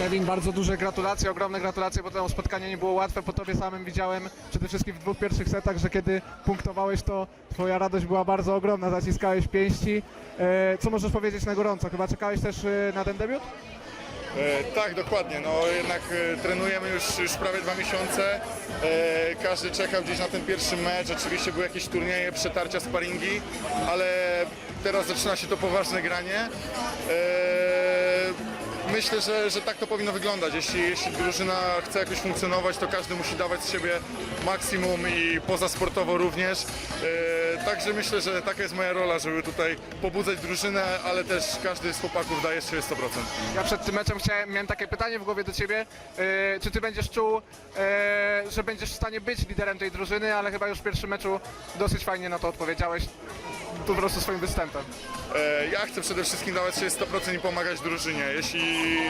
Kevin, bardzo duże gratulacje, ogromne gratulacje, bo to spotkanie nie było łatwe. Po tobie samym widziałem przede wszystkim w dwóch pierwszych setach, że kiedy punktowałeś, to twoja radość była bardzo ogromna, zaciskałeś pięści. E, Co możesz powiedzieć na gorąco? Chyba czekałeś też e, na ten debiut? E, tak, dokładnie. No jednak e, trenujemy już, już prawie dwa miesiące. E, każdy czekał gdzieś na ten pierwszy mecz. Oczywiście były jakieś turnieje, przetarcia, sparingi, ale teraz zaczyna się to poważne granie. E, Myślę, że, że tak to powinno wyglądać. Jeśli, jeśli drużyna chce jakoś funkcjonować, to każdy musi dawać z siebie maksimum i pozasportowo również. E, Także myślę, że taka jest moja rola, żeby tutaj pobudzać drużynę, ale też każdy z chłopaków daje z siebie 100%. Ja przed tym meczem chciałem, miałem takie pytanie w głowie do ciebie. E, Czy ty będziesz czuł, e, że będziesz w stanie być liderem tej drużyny, ale chyba już w pierwszym meczu dosyć fajnie na to odpowiedziałeś po prostu swoim występem. Ja chcę przede wszystkim dawać się 100% i pomagać drużynie. Jeśli,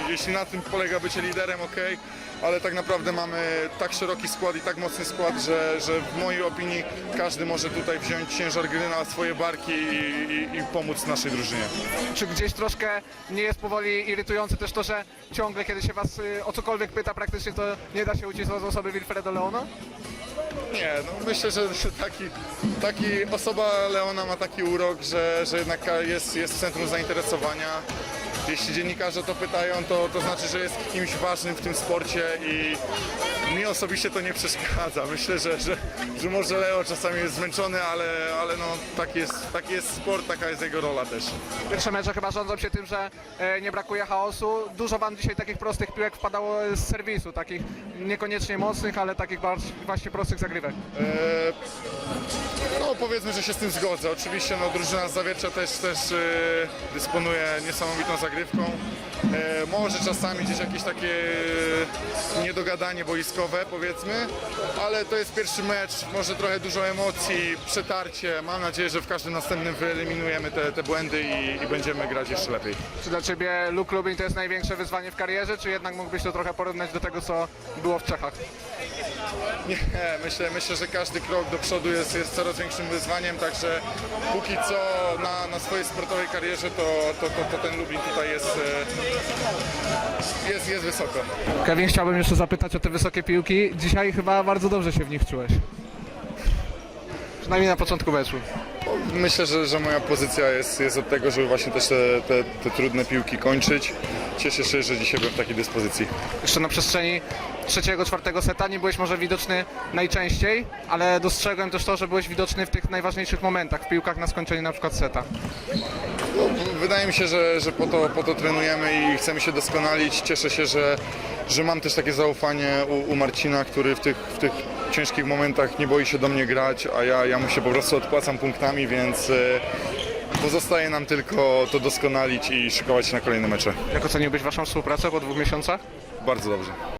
jeśli na tym polega bycie liderem, ok, ale tak naprawdę mamy tak szeroki skład i tak mocny skład, że, że w mojej opinii każdy może tutaj wziąć ciężar gry na swoje barki i, i, i pomóc naszej drużynie. Czy gdzieś troszkę nie jest powoli irytujące też to, że ciągle kiedy się was y, o cokolwiek pyta praktycznie, to nie da się ucisnąć z osoby Wilfredo Leona? Nie, no myślę, że, że taki, taki osoba Leona ma taki urok, że, że jednak jest, jest w centrum zainteresowania. Jeśli dziennikarze to pytają, to, to znaczy, że jest kimś ważnym w tym sporcie i mi osobiście to nie przeszkadza. Myślę, że, że, że może Leo czasami jest zmęczony, ale, ale no, taki, jest, taki jest sport, taka jest jego rola też. Pierwsze mecze chyba rządzą się tym, że e, nie brakuje chaosu. Dużo wam dzisiaj takich prostych piłek wpadało z serwisu, takich niekoniecznie mocnych, ale takich bardziej właśnie prostych zagrywek. E, powiedzmy, że się z tym zgodzę. Oczywiście no, drużyna z Zawiercia też, też e, dysponuje niesamowitą zagrywką. E, może czasami gdzieś jakieś takie e, niedogadanie boiskowe powiedzmy, ale to jest pierwszy mecz, może trochę dużo emocji, przetarcie. Mam nadzieję, że w każdym następnym wyeliminujemy te, te błędy i, i będziemy grać jeszcze lepiej. Czy dla ciebie Luke Lubin to jest największe wyzwanie w karierze, czy jednak mógłbyś to trochę porównać do tego, co było w Czechach? Nie, myślę, myślę, że każdy krok do przodu jest, jest coraz większym wyzwaniem, także póki co na, na swojej sportowej karierze to, to, to, to ten Lublin tutaj jest, e, jest, jest wysoko. Kevin, chciałbym jeszcze zapytać o te wysokie piłki. Dzisiaj chyba bardzo dobrze się w nich czułeś. Przynajmniej na początku meczu. Myślę, że, że moja pozycja jest, jest od tego, żeby właśnie też te, te, te trudne piłki kończyć. Cieszę się, że dzisiaj byłem w takiej dyspozycji. Jeszcze na przestrzeni trzeciego, czwartego seta nie byłeś może widoczny najczęściej, ale dostrzegłem też to, że byłeś widoczny w tych najważniejszych momentach, w piłkach na skończenie na przykład seta. No, wydaje mi się, że, że po, to, po to trenujemy i chcemy się doskonalić. Cieszę się, że, że mam też takie zaufanie u, u Marcina, który w tych, w tych ciężkich momentach nie boi się do mnie grać, a ja, ja mu się po prostu odpłacam punktami, więc e, pozostaje nam tylko to doskonalić i szykować się na kolejne mecze. Jak oceniłbyś waszą współpracę po dwóch miesiącach? Bardzo dobrze.